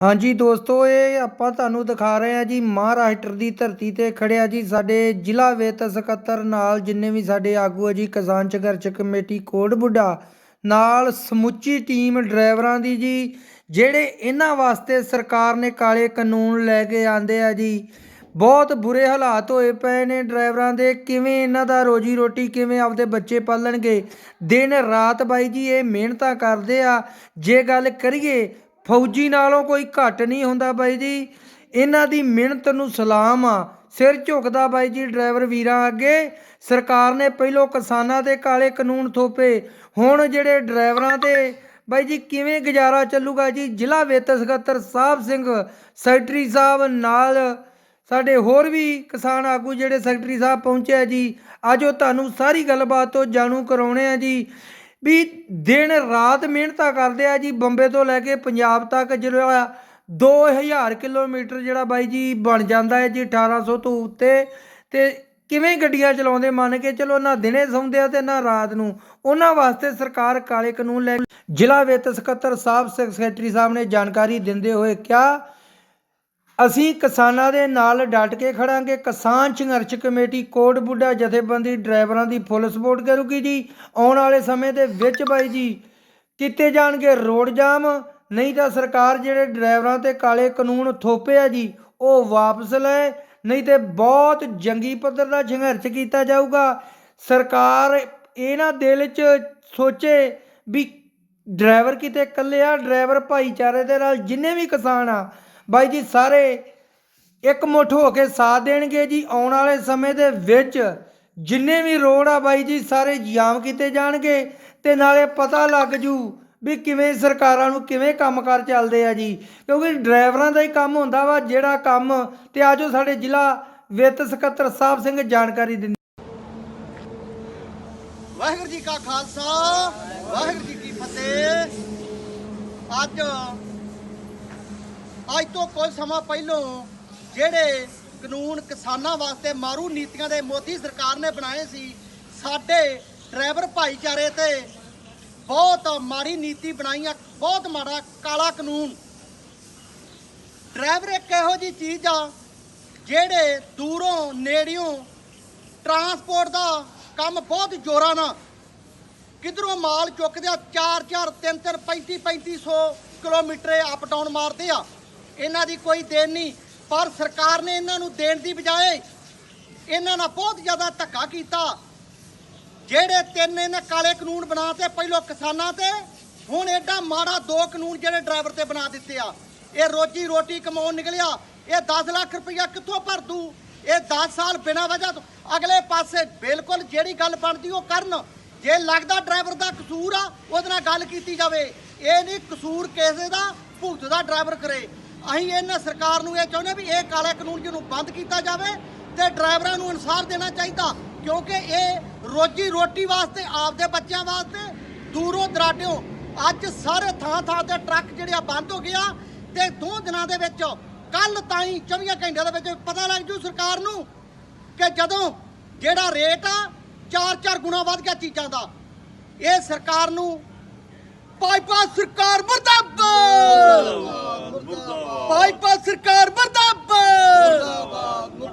ਹਾਂਜੀ ਦੋਸਤੋ, ਇਹ ਆਪਾਂ ਤੁਹਾਨੂੰ ਦਿਖਾ ਰਹੇ ਹਾਂ ਜੀ ਮਹਾਰਾਸ਼ਟਰ ਦੀ ਧਰਤੀ ਤੇ ਖੜਿਆ ਜੀ ਸਾਡੇ ਜ਼ਿਲ੍ਹਾ ਵਿੱਤ ਸਕੱਤਰ ਨਾਲ, ਜਿੰਨੇ ਵੀ ਸਾਡੇ ਆਗੂ ਹੈ ਜੀ, ਕਿਸਾਨ ਸੰਘਰਸ਼ ਕਮੇਟੀ ਕੋਟ ਬੁੱਢਾ ਨਾਲ ਸਮੁੱਚੀ ਟੀਮ ਡਰਾਈਵਰਾਂ ਦੀ ਜੀ, ਜਿਹੜੇ ਇਹਨਾਂ ਵਾਸਤੇ ਸਰਕਾਰ ਨੇ ਕਾਲੇ ਕਾਨੂੰਨ ਲੈ ਕੇ ਆਂਦੇ ਆ ਜੀ। ਬਹੁਤ ਬੁਰੇ ਹਾਲਾਤ ਹੋਏ ਪਏ ਨੇ ਡਰਾਈਵਰਾਂ ਦੇ, ਕਿਵੇਂ ਇਹਨਾਂ ਦਾ ਰੋਜੀ ਰੋਟੀ ਕਿਵੇਂ ਆਪਦੇ ਬੱਚੇ ਪਾਲਣਗੇ? ਦਿਨ ਰਾਤ ਬਾਈ ਜੀ, ਇਹ ਮਿਹਨਤਾਂ ਕਰਦੇ ਆ। ਜੇ ਗੱਲ ਕਰੀਏ ਫੌਜੀ ਨਾਲੋਂ ਕੋਈ ਘੱਟ ਨਹੀਂ ਹੁੰਦਾ ਬਾਈ ਜੀ। ਇਹਨਾਂ ਦੀ ਮਿਹਨਤ ਨੂੰ ਸਲਾਮ ਆ। ਸਿਰ ਝੁਕਦਾ ਬਾਈ ਜੀ ਡਰਾਈਵਰ ਵੀਰਾਂ ਅੱਗੇ। ਸਰਕਾਰ ਨੇ ਪਹਿਲੋਂ ਕਿਸਾਨਾਂ ਦੇ ਕਾਲੇ ਕਾਨੂੰਨ ਥੋਪੇ। ਹੁਣ ਜਿਹੜੇ ਡਰਾਈਵਰਾਂ ਤੇ ਬਾਈ ਜੀ ਕਿਵੇਂ ਗੁਜ਼ਾਰਾ ਚੱਲੂਗਾ ਜੀ? ਜ਼ਿਲ੍ਹਾ ਵਿੱਤ ਸਕੱਤਰ ਸਾਹਿਬ ਸਿੰਘ, ਸੈਕਟਰੀ ਸਾਹਿਬ ਨਾਲ ਸਾਡੇ ਹੋਰ ਵੀ ਕਿਸਾਨ ਆਗੂ ਜਿਹੜੇ ਸੈਕਟਰੀ ਸਾਹਿਬ ਪਹੁੰਚਿਆ ਜੀ। ਅੱਜ ਉਹ ਤੁਹਾਨੂੰ ਸਾਰੀ ਗੱਲਬਾਤ ਤੋਂ ਜਾਣੂ ਕਰਾਉਣੇ ਆ ਜੀ। ਵੀ ਦਿਨ ਰਾਤ ਮਿਹਨਤਾਂ ਕਰਦੇ ਆ ਜੀ, ਬੰਬੇ ਤੋਂ ਲੈ ਕੇ ਪੰਜਾਬ ਤੱਕ ਜਿਹੜਾ 2000 ਕਿਲੋਮੀਟਰ ਜਿਹੜਾ ਬਾਈ ਜੀ ਬਣ ਜਾਂਦਾ ਹੈ ਜੀ 1800 ਤੋਂ ਉੱਤੇ। ਤੇ ਕਿਵੇਂ ਗੱਡੀਆਂ ਚਲਾਉਂਦੇ ਮੰਨ ਕੇ ਚਲੋ, ਨਾ ਦਿਨੇ ਸੌਂਦੇ ਆ ਤੇ ਨਾ ਰਾਤ ਨੂੰ। ਉਹਨਾਂ ਵਾਸਤੇ ਸਰਕਾਰ ਕਾਲੇ ਕਾਨੂੰਨ ਲੈ ਜ਼ਿਲ੍ਹਾ ਵਿੱਤ ਸਕੱਤਰ ਸਾਹਿਬ ਸੈਕਟਰੀ ਸਾਹਿਬ ਨੇ ਜਾਣਕਾਰੀ ਦਿੰਦੇ ਹੋਏ ਕਿਹਾ ਅਸੀਂ ਕਿਸਾਨਾਂ ਦੇ ਨਾਲ ਡਟ ਕੇ ਖੜਾਂਗੇ। ਕਿਸਾਨ ਸੰਘਰਸ਼ ਕਮੇਟੀ, ਕੋਟ ਬੁੱਢਾ ਜਥੇਬੰਦੀ, ਡਰਾਈਵਰਾਂ ਦੀ ਫੁੱਲ ਸਪੋਰਟ ਕਰੂਗੀ ਜੀ। ਆਉਣ ਵਾਲੇ ਸਮੇਂ ਦੇ ਵਿੱਚ ਬਾਈ ਜੀ, ਕੀਤੇ ਜਾਣਗੇ ਰੋਡ ਜਾਮ, ਨਹੀਂ ਤਾਂ ਸਰਕਾਰ ਜਿਹੜੇ ਡਰਾਈਵਰਾਂ ਤੇ ਕਾਲੇ ਕਾਨੂੰਨ ਥੋਪੇ ਆ ਜੀ, ਉਹ ਵਾਪਸ ਲੈ ਨਹੀਂ ਤੇ ਬਹੁਤ ਜੰਗੀ ਪੱਧਰ ਦਾ ਸੰਘਰਸ਼ ਕੀਤਾ ਜਾਊਗਾ। ਸਰਕਾਰ ਇਹਨਾਂ ਦਿਲ 'ਚ ਸੋਚੇ ਵੀ ਡਰਾਈਵਰ ਕਿਤੇ ਇਕੱਲੇ ਆ, ਡਰਾਈਵਰ ਭਾਈਚਾਰੇ ਦੇ ਨਾਲ ਜਿੰਨੇ ਵੀ ਕਿਸਾਨ ਆ ਬਾਈ ਜੀ, ਸਾਰੇ ਇੱਕ ਮੁੱਠ ਹੋ ਕੇ ਸਾਥ ਦੇਣਗੇ ਜੀ। ਆਉਣ ਵਾਲੇ ਸਮੇਂ ਦੇ ਵਿੱਚ ਜਿੰਨੇ ਵੀ ਰੋਡ ਆ ਬਾਈ ਜੀ, ਸਾਰੇ ਜਾਮ ਕੀਤੇ ਜਾਣਗੇ ਤੇ ਨਾਲੇ ਪਤਾ ਲੱਗ ਜੂ ਵੀ ਕਿਵੇਂ ਸਰਕਾਰਾਂ ਨੂੰ ਕਿਵੇਂ ਕੰਮਕਾਰ ਚੱਲਦੇ ਆ ਜੀ। ਕਿਉਂਕਿ ਡਰਾਈਵਰਾਂ ਦਾ ਹੀ ਕੰਮ ਹੁੰਦਾ ਵਾ, ਜਿਹੜਾ ਕੰਮ ਤੇ ਆਜੋ ਸਾਡੇ ਜ਼ਿਲ੍ਹਾ ਵਿੱਤ ਸਕੱਤਰ ਸਾਹਿਬ ਸਿੰਘ ਜਾਣਕਾਰੀ ਦਿੰਦੇ। ਵਾਹਿਗੁਰੂ ਜੀ ਕਾ ਖਾਲਸਾ, ਵਾਹਿਗੁਰੂ ਜੀ ਕੀ ਫਤਿਹ। ਅੱਜ ਅੱਜ ਤੋਂ ਕੁਝ ਸਮਾਂ ਪਹਿਲਾਂ ਜਿਹੜੇ ਕਾਨੂੰਨ ਕਿਸਾਨਾਂ ਵਾਸਤੇ ਮਾਰੂ ਨੀਤੀਆਂ ਦੇ ਮੋਦੀ ਸਰਕਾਰ ਨੇ ਬਣਾਏ ਸੀ, ਸਾਡੇ ਡਰਾਈਵਰ ਭਾਈਚਾਰੇ ਤੇ ਬਹੁਤ ਮਾੜੀ ਨੀਤੀ ਬਣਾਈ ਆ ਬਹੁਤ ਮਾੜਾ ਕਾਲਾ ਕਾਨੂੰਨ। ਡਰਾਈਵਰ ਇੱਕ ਇਹੋ ਜੀ ਚੀਜ਼ ਆ, ਜਿਹੜੇ ਦੂਰੋਂ, ਨੇੜਿਓਂ ਟਰਾਂਸਪੋਰਟ ਦਾ ਕੰਮ ਬਹੁਤ ਜ਼ੋਰਾਂ ਨਾਲ। ਕਿਧਰੋਂ ਮਾਲ ਚੁੱਕਦੇ ਆ 4 4 3 3 35 3500 ਕਿਲੋਮੀਟਰ ਅਪ ਡਾਊਨ ਮਾਰਦੇ ਆ। ਇਹਨਾਂ ਦੀ ਕੋਈ ਦੇਣ ਨਹੀਂ, ਪਰ ਸਰਕਾਰ ਨੇ ਇਹਨਾਂ ਨੂੰ ਦੇਣ ਦੀ ਬਜਾਏ ਇਹਨਾਂ ਨਾਲ ਬਹੁਤ ਜ਼ਿਆਦਾ ਧੱਕਾ ਕੀਤਾ। ਜਿਹੜੇ ਤਿੰਨ ਇਹਨਾਂ ਕਾਲੇ ਕਾਨੂੰਨ ਬਣਾਤੇ, ਪਹਿਲੋਂ ਕਿਸਾਨਾਂ ਤੇ, ਹੁਣ ਐਡਾ ਮਾੜਾ ਦੋ ਕਾਨੂੰਨ ਜਿਹੜੇ ਡਰਾਈਵਰ ਤੇ ਬਣਾ ਦਿੱਤੇ ਆ। ਇਹ ਰੋਜੀ ਰੋਟੀ ਕਮਾਉਣ ਨਿਕਲਿਆ, ਇਹ 10 ਲੱਖ ਰੁਪਇਆ ਕਿੱਥੋਂ ਭਰ ਦੂ ਇਹ 10 ਸਾਲ ਬਿਨਾਂ ਵਜ੍ਹਾ ਤੋਂ ਅਗਲੇ ਪਾਸੇ ਬਿਲਕੁਲ ਜਿਹੜੀ ਗੱਲ ਬਣਦੀ ਉਹ ਕਰਨ। ਜੇ ਲੱਗਦਾ ਡਰਾਈਵਰ ਦਾ ਕਸੂਰ ਆ, ਉਹਦੇ ਨਾਲ ਗੱਲ ਕੀਤੀ ਜਾਵੇ। ਇਹ ਨਹੀਂ ਕਸੂਰ ਕਿਸੇ ਦਾ ਭੁਗਤ ਦਾ ਡਰਾਈਵਰ ਕਰੇ। ਅਸੀਂ ਇਹਨਾਂ ਸਰਕਾਰ ਨੂੰ ਇਹ ਚਾਹੁੰਦੇ ਵੀ ਇਹ ਕਾਲੇ ਕਾਨੂੰਨ ਜਿਹਨੂੰ ਬੰਦ ਕੀਤਾ ਜਾਵੇ ਤੇ ਡਰਾਈਵਰਾਂ ਨੂੰ ਇਨਸਾਫ ਦੇਣਾ ਚਾਹੀਦਾ, ਕਿਉਂਕਿ ਇਹ ਰੋਜੀ ਰੋਟੀ ਵਾਸਤੇ, ਆਪਦੇ ਬੱਚਿਆਂ ਵਾਸਤੇ ਦੂਰੋਂ ਦਰਾਡਿਓ ਅੱਜ ਸਾਰੇ ਥਾਂ ਥਾਂ ਤੇ ਟਰੱਕ ਜਿਹੜੇ ਆ ਬੰਦ ਹੋ ਗਿਆ ਤੇ ਦੋ ਦਿਨਾਂ ਦੇ ਵਿੱਚ ਕੱਲ ਤਾਈਂ 24 ਘੰਟਿਆਂ ਦੇ ਵਿੱਚ ਪਤਾ ਲੱਗ ਜੂ ਸਰਕਾਰ ਨੂੰ ਕਿ ਜਦੋਂ ਜਿਹੜਾ ਰੇਟ ਆ 4-4 ਗੁਣਾ ਵੱਧ ਗਿਆ ਚੀਜ਼ਾਂ ਦਾ। ਇਹ ਸਰਕਾਰ ਨੂੰ ਪਾਈਪਾ ਸਰਕਾਰ ਮਰਦਾਬਾਦ! ਭਾਜਪਾ ਸਰਕਾਰ ਮਰਦਾਬਾਦ!